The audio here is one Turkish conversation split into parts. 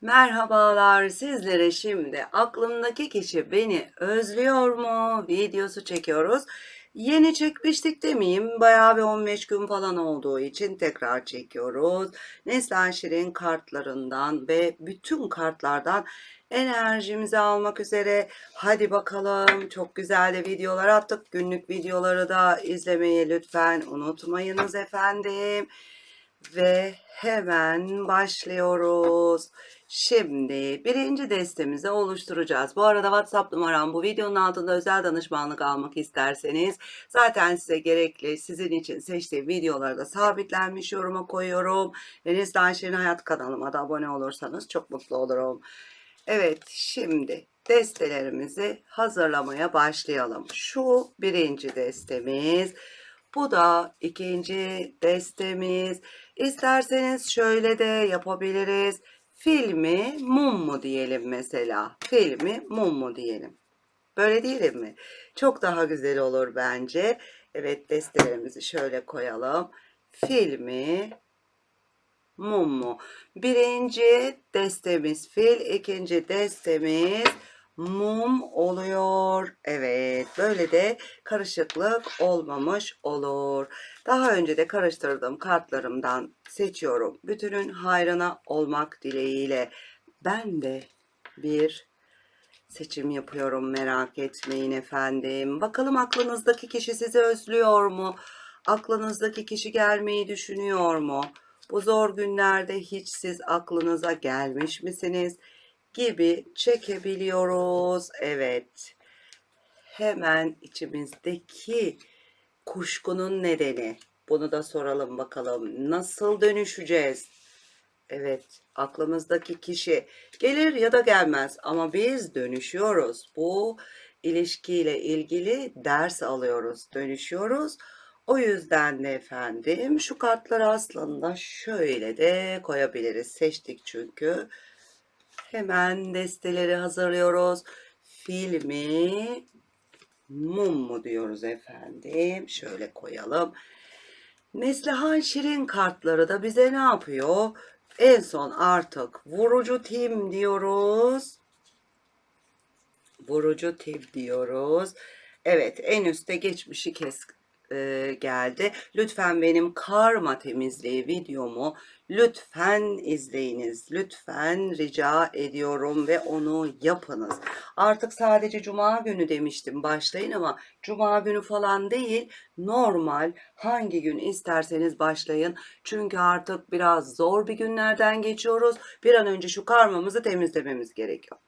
Merhabalar sizlere şimdi aklımdaki kişi beni özlüyor mu videosu çekiyoruz. Yeni çekmiştik demeyeyim bayağı bir 15 gün falan olduğu için tekrar çekiyoruz. Neslihan Şirin kartlarından ve bütün kartlardan enerjimizi almak üzere. Hadi bakalım çok güzel de videolar attık. Günlük videoları da izlemeyi lütfen unutmayınız efendim. Ve hemen başlıyoruz. Şimdi birinci destemizi oluşturacağız. Bu arada WhatsApp numaram bu videonun altında özel danışmanlık almak isterseniz zaten size gerekli sizin için seçtiğim videoları da sabitlenmiş yoruma koyuyorum. Ve Neslihan Şirin Hayat kanalıma da abone olursanız çok mutlu olurum. Evet şimdi destelerimizi hazırlamaya başlayalım. Şu birinci destemiz. Bu da ikinci destemiz. İsterseniz şöyle de yapabiliriz. Filmi mum mu diyelim mesela. Filmi mum mu diyelim. Böyle diyelim mi? Çok daha güzel olur bence. Evet destelerimizi şöyle koyalım. Filmi mum mu? Birinci destemiz fil, ikinci destemiz mum oluyor. Evet, böyle de karışıklık olmamış olur. Daha önce de karıştırdığım kartlarımdan seçiyorum. Bütünün hayrına olmak dileğiyle ben de bir seçim yapıyorum merak etmeyin efendim. Bakalım aklınızdaki kişi sizi özlüyor mu? Aklınızdaki kişi gelmeyi düşünüyor mu? Bu zor günlerde hiç siz aklınıza gelmiş misiniz? Gibi çekebiliyoruz. Evet. Hemen içimizdeki kuşkunun nedeni. Bunu da soralım bakalım. Nasıl dönüşeceğiz? Evet, aklımızdaki kişi gelir ya da gelmez ama biz dönüşüyoruz. Bu ilişkiyle ilgili ders alıyoruz, dönüşüyoruz. O yüzden de efendim şu kartları aslında şöyle de koyabiliriz. Seçtik çünkü. Hemen desteleri hazırlıyoruz. Filmi mum mu diyoruz efendim. Şöyle koyalım. Neslihan Şirin kartları da bize ne yapıyor? En son artık vurucu tim diyoruz. Vurucu tim diyoruz. Evet en üstte geçmişi kes e, geldi. Lütfen benim karma temizliği videomu lütfen izleyiniz. Lütfen rica ediyorum ve onu yapınız. Artık sadece cuma günü demiştim başlayın ama cuma günü falan değil normal hangi gün isterseniz başlayın. Çünkü artık biraz zor bir günlerden geçiyoruz. Bir an önce şu karmamızı temizlememiz gerekiyor.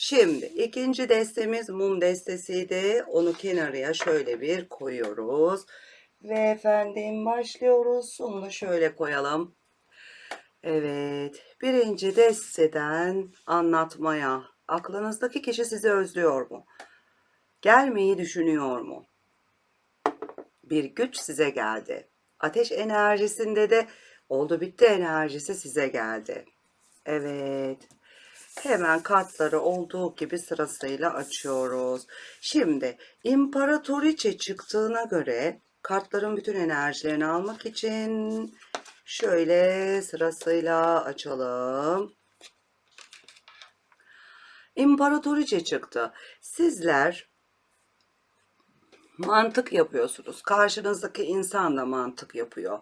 Şimdi ikinci destemiz mum destesiydi. Onu kenarıya şöyle bir koyuyoruz. Ve efendim başlıyoruz. Onu da şöyle koyalım. Evet. Birinci desteden anlatmaya. Aklınızdaki kişi sizi özlüyor mu? Gelmeyi düşünüyor mu? Bir güç size geldi. Ateş enerjisinde de oldu bitti enerjisi size geldi. Evet. Hemen kartları olduğu gibi sırasıyla açıyoruz. Şimdi İmparatoriçe çıktığına göre kartların bütün enerjilerini almak için şöyle sırasıyla açalım. İmparatoriçe çıktı. Sizler mantık yapıyorsunuz. Karşınızdaki insan da mantık yapıyor.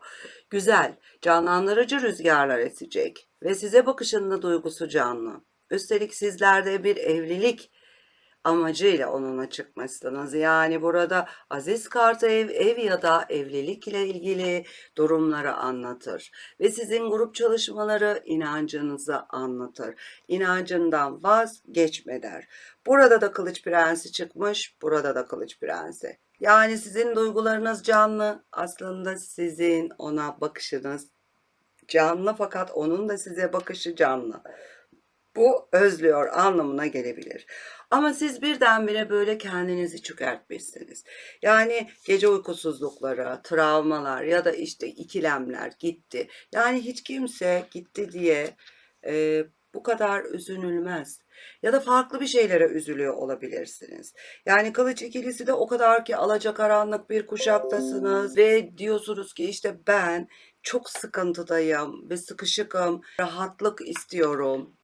Güzel, canlandırıcı rüzgarlar esecek ve size bakışında duygusu canlı. Üstelik sizlerde bir evlilik amacıyla onunla çıkmışsınız. Yani burada aziz kartı ev, ev ya da evlilik ile ilgili durumları anlatır. Ve sizin grup çalışmaları inancınızı anlatır. İnancından vazgeçme der. Burada da kılıç prensi çıkmış, burada da kılıç prensi. Yani sizin duygularınız canlı, aslında sizin ona bakışınız canlı fakat onun da size bakışı canlı. Bu özlüyor anlamına gelebilir. Ama siz birdenbire böyle kendinizi çökertmişsiniz. Yani gece uykusuzlukları, travmalar ya da işte ikilemler gitti. Yani hiç kimse gitti diye e, bu kadar üzünülmez. Ya da farklı bir şeylere üzülüyor olabilirsiniz. Yani kılıç ikilisi de o kadar ki alacakaranlık bir kuşaktasınız ve diyorsunuz ki işte ben çok sıkıntıdayım ve sıkışıkım, rahatlık istiyorum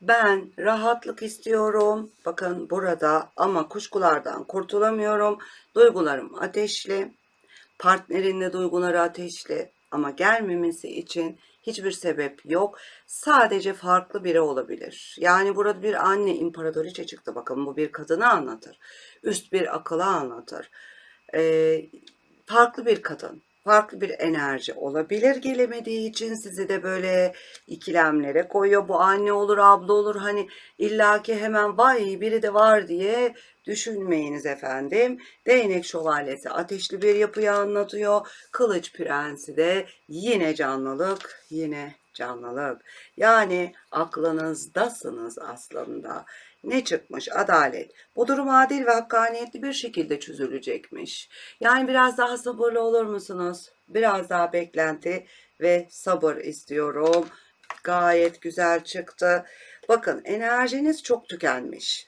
Ben rahatlık istiyorum. Bakın burada ama kuşkulardan kurtulamıyorum. Duygularım ateşli. Partnerinle duyguları ateşli ama gelmemesi için hiçbir sebep yok. Sadece farklı biri olabilir. Yani burada bir anne imparatoriçe çıktı. Bakın bu bir kadını anlatır. Üst bir akılı anlatır. Ee, farklı bir kadın, farklı bir enerji olabilir gelemediği için sizi de böyle ikilemlere koyuyor. Bu anne olur, abla olur. Hani illaki hemen vay biri de var diye düşünmeyiniz efendim. Değnek şövalyesi ateşli bir yapıyı anlatıyor. Kılıç prensi de yine canlılık, yine canlılık. Yani aklınızdasınız aslında. Ne çıkmış? Adalet. Bu durum adil ve hakkaniyetli bir şekilde çözülecekmiş. Yani biraz daha sabırlı olur musunuz? Biraz daha beklenti ve sabır istiyorum. Gayet güzel çıktı. Bakın enerjiniz çok tükenmiş.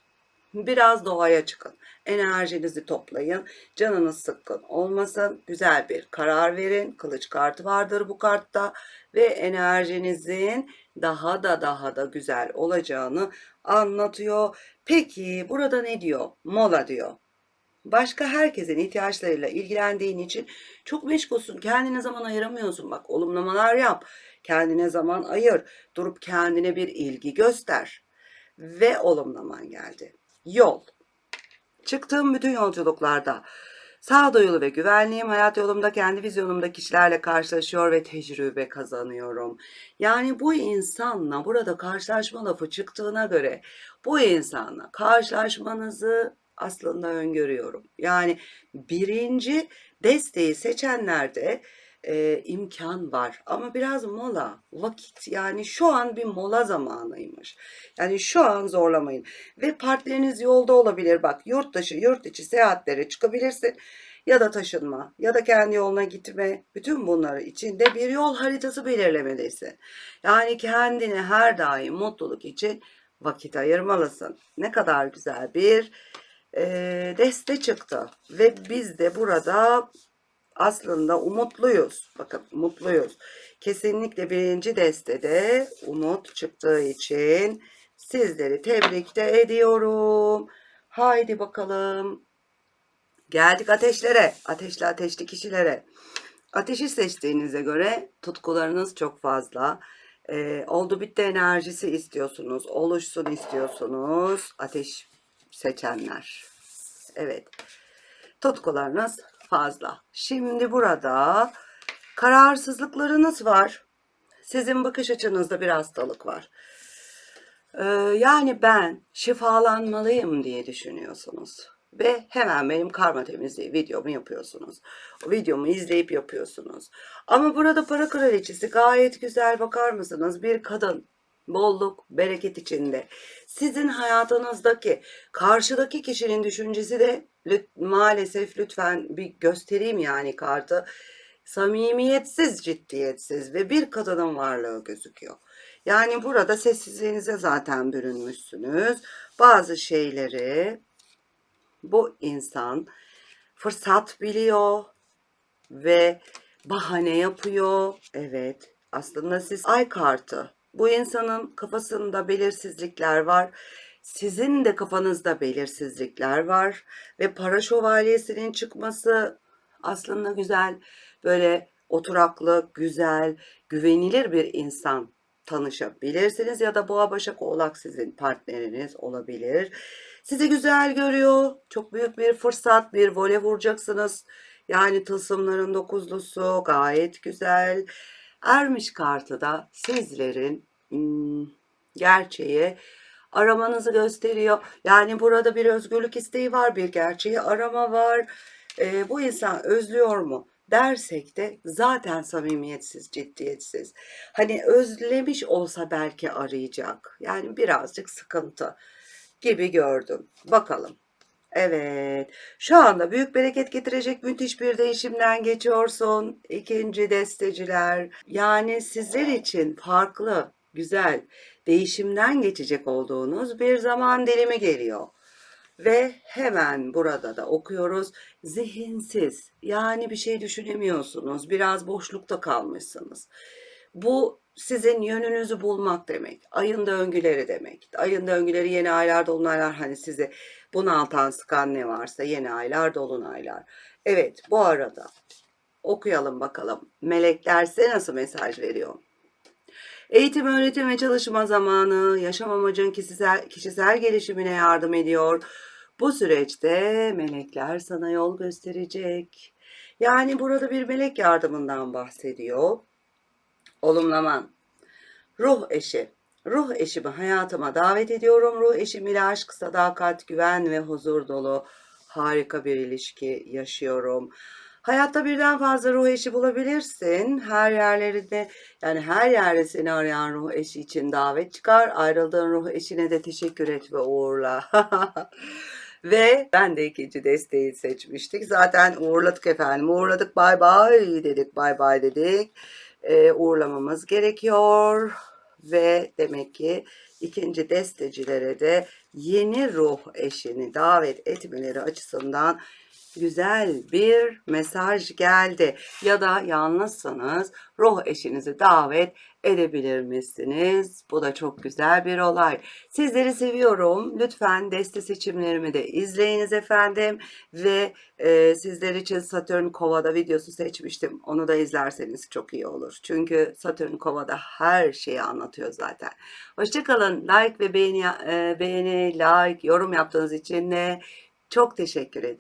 Biraz doğaya çıkın. Enerjinizi toplayın. Canınız sıkkın olmasın. Güzel bir karar verin. Kılıç kartı vardır bu kartta. Ve enerjinizin daha da daha da güzel olacağını anlatıyor. Peki burada ne diyor? Mola diyor. Başka herkesin ihtiyaçlarıyla ilgilendiğin için çok meşgulsün. Kendine zaman ayıramıyorsun. Bak olumlamalar yap. Kendine zaman ayır. Durup kendine bir ilgi göster. Ve olumlaman geldi. Yol. Çıktığım bütün yolculuklarda sağduyulu ve güvenliğim hayat yolumda kendi vizyonumda kişilerle karşılaşıyor ve tecrübe kazanıyorum. Yani bu insanla burada karşılaşma lafı çıktığına göre bu insanla karşılaşmanızı aslında öngörüyorum. Yani birinci desteği seçenlerde e, imkan var ama biraz mola vakit yani şu an bir mola zamanıymış. Yani şu an zorlamayın ve partneriniz yolda olabilir bak yurt dışı yurt içi seyahatlere çıkabilirsin ya da taşınma ya da kendi yoluna gitme bütün bunları içinde bir yol haritası belirlemelisin. Yani kendine her daim mutluluk için vakit ayırmalısın. Ne kadar güzel bir e, deste çıktı ve biz de burada aslında umutluyuz. Bakın mutluyuz. Kesinlikle birinci destede umut çıktığı için sizleri tebrik de ediyorum. Haydi bakalım. Geldik ateşlere. Ateşli ateşli kişilere. Ateşi seçtiğinize göre tutkularınız çok fazla. Ee, oldu bitti enerjisi istiyorsunuz. Oluşsun istiyorsunuz. Ateş seçenler. Evet. Tutkularınız fazla. Şimdi burada kararsızlıklarınız var. Sizin bakış açınızda bir hastalık var. Ee, yani ben şifalanmalıyım diye düşünüyorsunuz. Ve hemen benim karma temizliği videomu yapıyorsunuz. O videomu izleyip yapıyorsunuz. Ama burada para kraliçesi gayet güzel bakar mısınız? Bir kadın bolluk, bereket içinde. Sizin hayatınızdaki karşıdaki kişinin düşüncesi de maalesef lütfen bir göstereyim yani kartı. Samimiyetsiz, ciddiyetsiz ve bir kadının varlığı gözüküyor. Yani burada sessizliğinize zaten bürünmüşsünüz. Bazı şeyleri bu insan fırsat biliyor ve bahane yapıyor. Evet, aslında siz ay kartı. Bu insanın kafasında belirsizlikler var. Sizin de kafanızda belirsizlikler var ve para şövalyesinin çıkması aslında güzel. Böyle oturaklı, güzel, güvenilir bir insan tanışabilirsiniz ya da boğa başak oğlak sizin partneriniz olabilir. Sizi güzel görüyor. Çok büyük bir fırsat, bir vole vuracaksınız. Yani tılsımların dokuzlusu gayet güzel. Ermiş kartı da sizlerin hmm, gerçeği aramanızı gösteriyor. Yani burada bir özgürlük isteği var, bir gerçeği arama var. Ee, bu insan özlüyor mu? dersek de zaten samimiyetsiz, ciddiyetsiz. Hani özlemiş olsa belki arayacak. Yani birazcık sıkıntı gibi gördüm. Bakalım. Evet. Şu anda büyük bereket getirecek müthiş bir değişimden geçiyorsun. İkinci desteciler. Yani sizler için farklı, güzel, değişimden geçecek olduğunuz bir zaman dilimi geliyor. Ve hemen burada da okuyoruz. Zihinsiz. Yani bir şey düşünemiyorsunuz. Biraz boşlukta kalmışsınız. Bu sizin yönünüzü bulmak demek. Ayın döngüleri demek. Ayın döngüleri yeni aylar, dolunaylar hani sizi bunaltan, sıkan ne varsa yeni aylar, dolunaylar. Evet bu arada okuyalım bakalım. Melekler size nasıl mesaj veriyor? Eğitim, öğretim ve çalışma zamanı, yaşam amacın kişisel, kişisel gelişimine yardım ediyor. Bu süreçte melekler sana yol gösterecek. Yani burada bir melek yardımından bahsediyor. Olumlaman. Ruh eşi. Ruh eşimi hayatıma davet ediyorum. Ruh eşim ile aşk, sadakat, güven ve huzur dolu harika bir ilişki yaşıyorum. Hayatta birden fazla ruh eşi bulabilirsin. Her yerlerinde yani her yerde seni arayan ruh eşi için davet çıkar. Ayrıldığın ruh eşine de teşekkür et ve uğurla. ve ben de ikinci desteği seçmiştik. Zaten uğurladık efendim. Uğurladık bay bay dedik bay bay dedik. Ee, uğurlamamız gerekiyor. Ve demek ki ikinci destecilere de yeni ruh eşini davet etmeleri açısından güzel bir mesaj geldi. Ya da yalnızsanız ruh eşinizi davet edebilir misiniz? Bu da çok güzel bir olay. Sizleri seviyorum. Lütfen deste seçimlerimi de izleyiniz efendim. Ve e, sizler için Satürn Kova'da videosu seçmiştim. Onu da izlerseniz çok iyi olur. Çünkü Satürn Kova'da her şeyi anlatıyor zaten. Hoşçakalın. Like ve beğeni, e, beğeni, like, yorum yaptığınız için de çok teşekkür ediyorum.